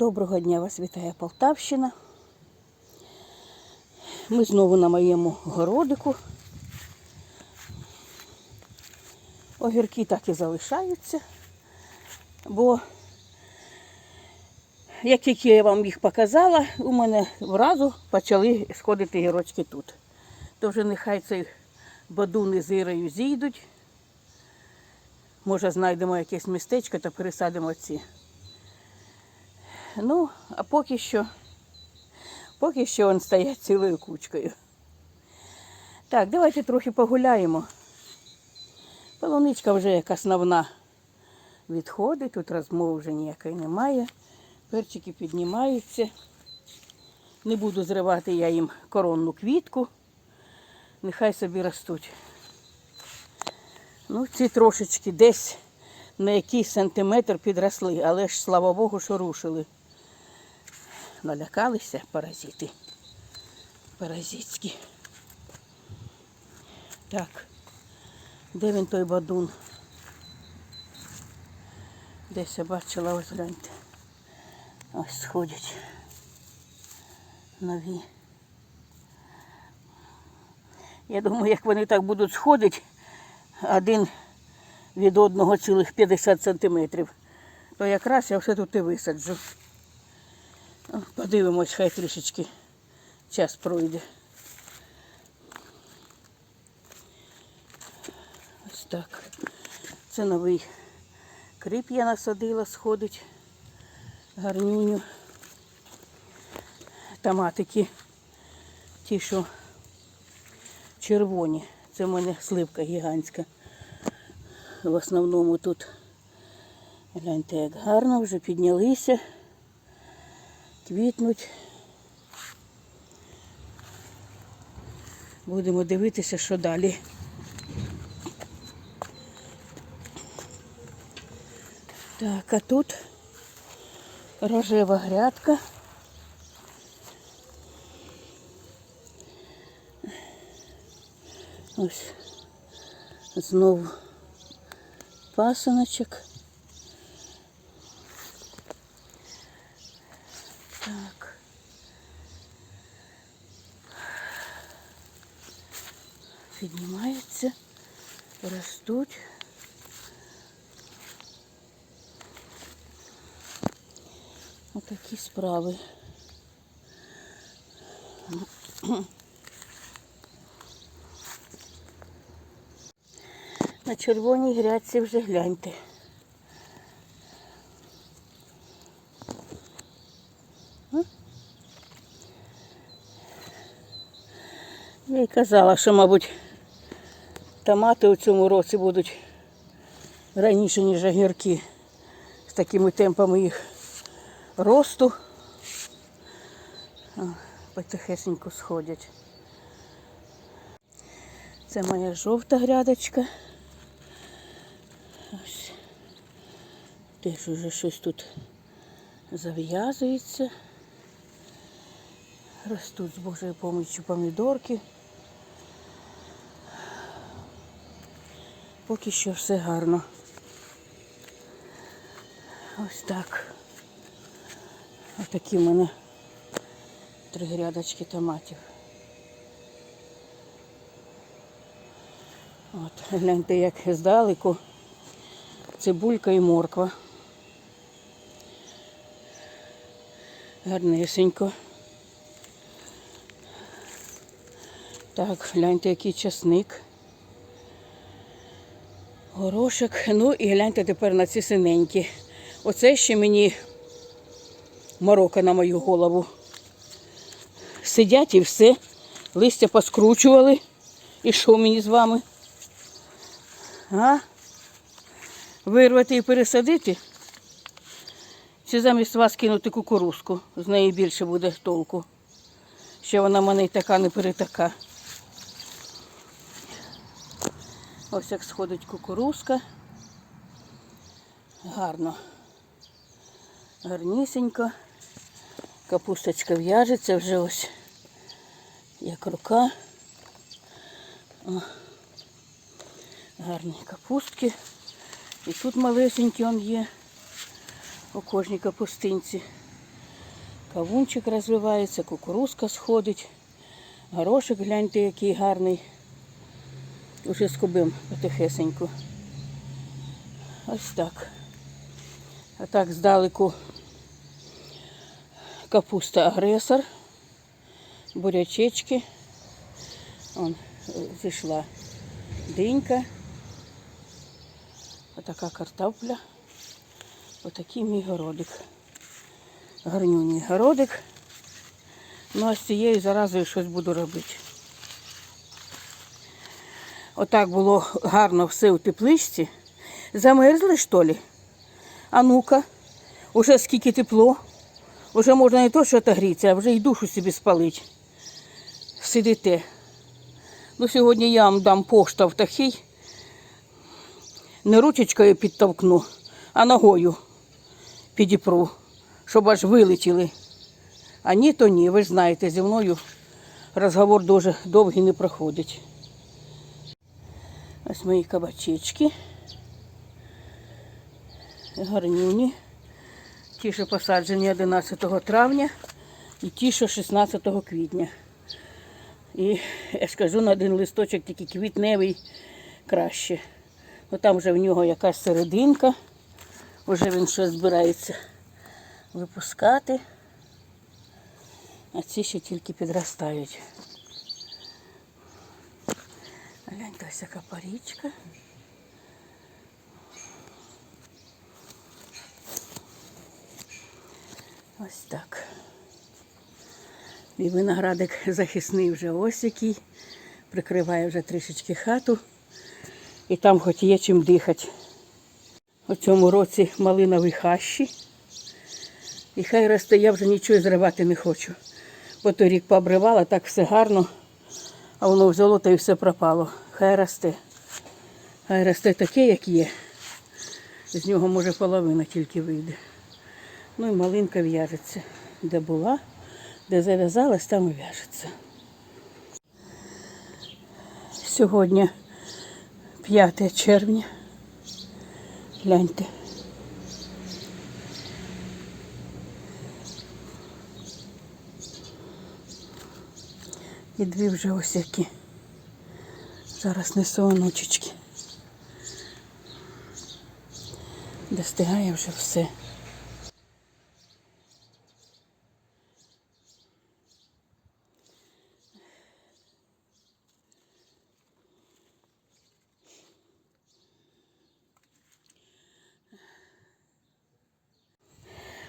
Доброго дня вас вітає Полтавщина. Ми знову на моєму городику. Огірки так і залишаються, бо як тільки я вам їх показала, у мене вразу почали сходити гірочки тут. То вже нехай цей бадуни з ірою зійдуть. Може знайдемо якесь містечко та пересадимо ці. Ну, а поки що, поки що він стоять цілою кучкою. Так, давайте трохи погуляємо. Полуничка вже як основна відходить, тут розмови вже ніякої немає. Перчики піднімаються. Не буду зривати я їм коронну квітку. Нехай собі ростуть. Ну, ці трошечки десь на якийсь сантиметр підросли, але ж слава Богу, що рушили. Налякалися паразити. Паразитські. Так. Де він той бадун? Десь я бачила, ось гляньте. Ось сходять. Нові. Я думаю, як вони так будуть сходити, один від одного цілих 50 сантиметрів, то якраз я все тут і висаджу. Подивимось, хай трішечки час пройде. Ось так. Це новий кріп я насадила, сходить гарніню. Томатики, ті, що червоні. Це в мене сливка гігантська. В основному тут гляньте, як гарно, вже піднялися, квітнуть. Будемо дивитися, що далі. Так, а тут рожева грядка. Ось знову пасиночок. Так. Піднімаються, ростуть. Отакі справи. На червоній грядці вже гляньте. Я й казала, що, мабуть, томати у цьому році будуть раніше, ніж огірки. З такими темпами їх росту. О, Потихесенько сходять. Це моя жовта грядочка. Теж уже щось тут зав'язується. Ростуть з Божою поміччю помідорки. Поки що все гарно. Ось так. Ось такі в мене три грядочки томатів. От, гляньте, як здалеку цибулька і морква. Гарнесенько. Так, гляньте, який часник. Горошок. Ну і гляньте тепер на ці синенькі. Оце ще мені морока на мою голову. Сидять і все. Листя поскручували. І що мені з вами? А? Вирвати і пересадити? Чи замість вас кинути кукурузку? З неї більше буде толку. Ще вона мене така не перетака. Ось як сходить кукурузка. Гарно. Гарнісенько. Капусточка в'яжеться вже ось як рука. О, гарні капустки. І тут малесенькі он є у кожній капустинці. Кавунчик розвивається, кукурузка сходить. Горошок, гляньте, який гарний. Уже скубим потихесеньку. Ось так. А так здалеку капуста агресор, бурячечки. Он е, зійшла динька. Отака картопля. Отакий мій городик. Гарнюній городик. Ну а з цією заразою щось буду робити. Отак було гарно все у тепличці. Замерзли, що ли? А ну-ка, уже скільки тепло. Уже можна не то, що отогріться, а вже й душу собі спалить. Сидите. Ну, сьогодні я вам дам поштовх такий. Не ручечкою підтовкну, а ногою підіпру, щоб аж вилетіли. А ні, то ні. Ви ж знаєте, зі мною розговор дуже довгий не проходить. Ось мої кабачечки. Гарнюні. Ті, що посаджені 11 травня і ті, що 16 квітня. І я ж кажу, на один листочок тільки квітневий краще. Ну там вже в нього якась серединка. Вже він щось збирається випускати. А ці ще тільки підростають. Гляньте, ось яка парічка. Ось так. І виноградик захисний вже ось який. Прикриває вже трішечки хату. І там хоч є чим дихати. У цьому році малинові хащі. І хай росте, я вже нічого зривати не хочу. Бо той рік пообривала, так все гарно, а воно взяло та і все пропало. Хай росте. Хай росте таке, як є. З нього може половина тільки вийде. Ну і малинка в'яжеться. Де була, де зав'язалась, там і в'яжеться. Сьогодні 5 червня. Гляньте. І дві вже ось які. Зараз несу онучечки. Достигає вже все.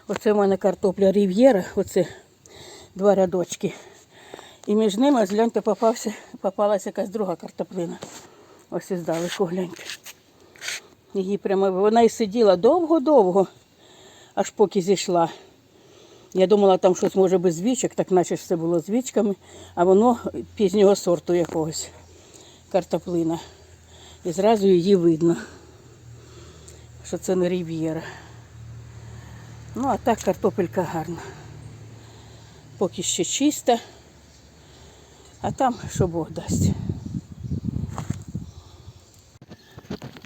Оце в мене картопля Рів'єра, оце два рядочки. І між ними, ось гляньте, попався, попалася якась друга картоплина. Ось із далеку гляньте. Її прямо, вона і сиділа довго-довго, аж поки зійшла. Я думала, там щось може без вічок, так наче все було з вічками, а воно пізнього сорту якогось картоплина. І зразу її видно, що це не рів'єра. Ну, а так картопелька гарна. Поки ще чиста, а там що Бог дасть.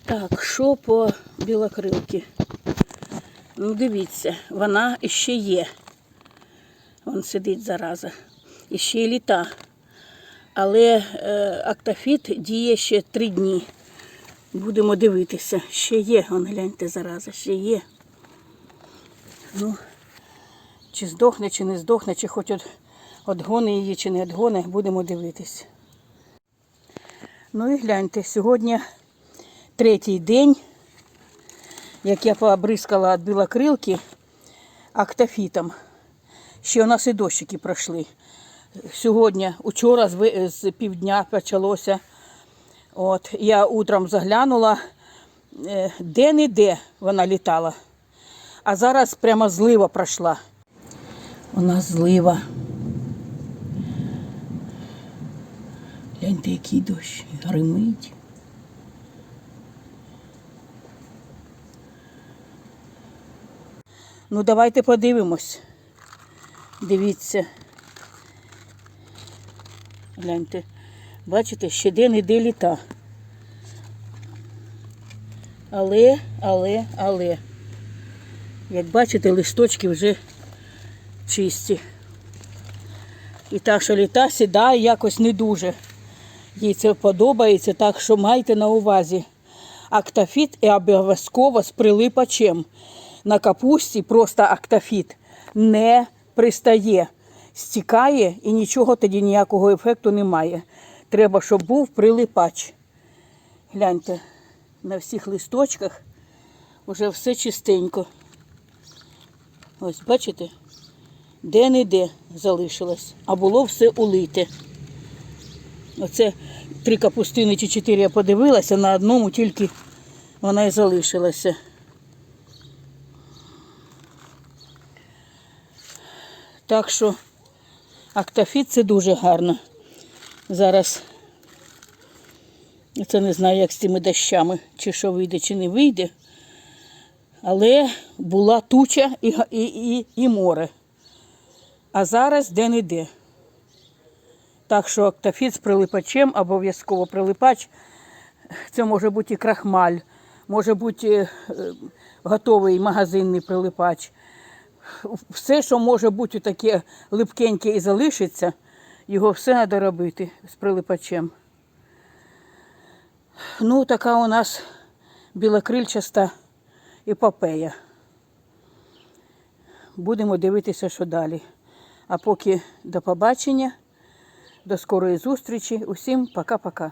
Так, що по білокрилки? Ну, дивіться, вона ще є. Вон сидить зараза. І ще й літа. Але е, актофіт діє ще три дні. Будемо дивитися. Ще є, вон гляньте, зараза, ще є. Ну, чи здохне, чи не здохне, чи хоч от, отгоне її, чи не отгоне, будемо дивитись. Ну і гляньте, сьогодні третій день, як я пообрискала від білокрилки актофітом. Ще у нас і дощики пройшли. Сьогодні, учора з, півдня почалося. От, я утром заглянула, е, де-не-де вона літала. А зараз прямо злива пройшла. У нас злива. Гляньте, який дощ гримить. Ну, давайте подивимось. Дивіться. Гляньте. Бачите, ще день іде літа. Але, але, але. Як бачите, листочки вже чисті. І та, що літа сідає якось не дуже. Їй це подобається, так що майте на увазі. Актафіт і обов'язково з прилипачем. На капусті просто актафіт не пристає, стікає і нічого тоді ніякого ефекту немає. Треба, щоб був прилипач. Гляньте, на всіх листочках вже все чистенько. Ось, бачите? Де-не-де залишилось, а було все улите. Оце три капустини чи чотири я подивилася, на одному тільки вона і залишилася. Так що актофіт це дуже гарно. Зараз це не знаю, як з цими дощами, чи що вийде, чи не вийде. Але була туча і, і, і, і море. А зараз де-не-де. Так що актофіт з прилипачем, обов'язково прилипач. Це може бути і крахмаль, може бути е, готовий магазинний прилипач. Все, що може бути таке липкеньке і залишиться, його все треба робити з прилипачем. Ну, така у нас білокрильчаста епопея. Будемо дивитися, що далі. А поки до побачення, до скорої зустрічі. Усім пока-пока.